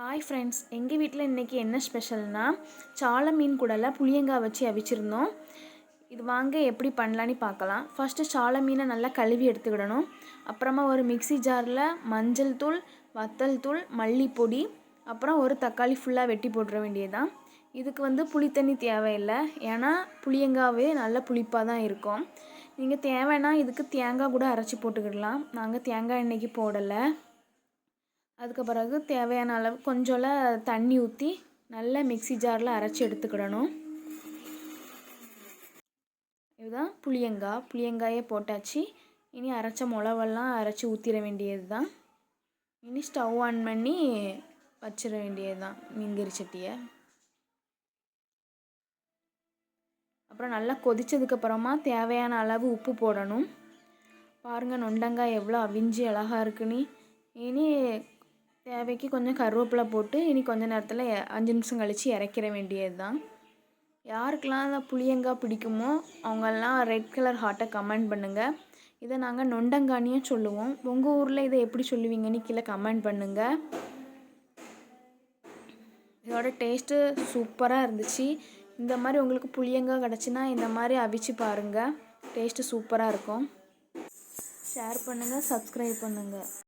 Hi friends எங்கள் வீட்டில் இன்றைக்கி என்ன ஸ்பெஷல்னால் சாலை மீன் கூடலாம் புளியங்காய் வச்சு அவிச்சிருந்தோம். இது வாங்க எப்படி பண்ணலான்னு பார்க்கலாம். ஃபஸ்ட்டு சாலை மீனை நல்லா கழுவி எடுத்துக்கிடணும். அப்புறமா ஒரு மிக்ஸி ஜாரில் மஞ்சள் தூள் வத்தல் தூள் மல்லிப்பொடி அப்புறம் ஒரு தக்காளி ஃபுல்லாக வெட்டி போட்டுற வேண்டியதுதான். இதுக்கு வந்து புளித்தண்ணி தேவையில்லை. ஏன்னா புளியங்காவே நல்ல புளிப்பாக தான் இருக்கும். நீங்கள் தேவைன்னா இதுக்கு தேங்காய் கூட அரைச்சி போட்டுக்கிடலாம். நாங்கள் தேங்காய் இன்றைக்கி போடலை. அதுக்கு பிறகு தேவையான அளவு கொஞ்சோல தண்ணி ஊற்றி நல்லா மிக்ஸி ஜாரில் அரைச்சி எடுத்துக்கிடணும். இதுதான் புளியங்காய் புளியங்காயே போட்டாச்சு. இனி அரைச்ச மிளவெல்லாம் அரைச்சி ஊற்றிட வேண்டியது தான் இனி ஸ்டவ் ஆன் பண்ணி வச்சிட வேண்டியது தான் மீன்கறி சட்டியை. அப்புறம் நல்லா கொதித்ததுக்கப்புறமா தேவையான அளவு உப்பு போடணும். பாருங்கள் நொண்டங்காய் எவ்வளோ அவிஞ்சி அழகாக இருக்குன்னு. இனி தேவைக்கு கொஞ்சம் கருவேப்பிலை போட்டு இனி கொஞ்ச நேரத்தில் அஞ்சு நிமிஷம் கழித்து இறக்கிற வேண்டியது தான் யாருக்கெல்லாம் அந்த புளியங்காய் பிடிக்குமோ அவங்கெல்லாம் ரெட் கலர் ஹார்ட்டை கமெண்ட் பண்ணுங்கள் இதை நாங்கள் நொண்டங்கானியும் சொல்லுவோம். உங்கள் ஊரில் இதை எப்படி சொல்லுவீங்கன்னு கீழே கமெண்ட் பண்ணுங்கள் இதோட டேஸ்ட்டு சூப்பராக இருந்துச்சு. இந்த மாதிரி உங்களுக்கு புளியங்காய் கிடச்சின்னா இந்த மாதிரி அவிச்சு பாருங்கள் டேஸ்ட்டு சூப்பராக இருக்கும். ஷேர் பண்ணுங்கள் சப்ஸ்கிரைப் பண்ணுங்கள்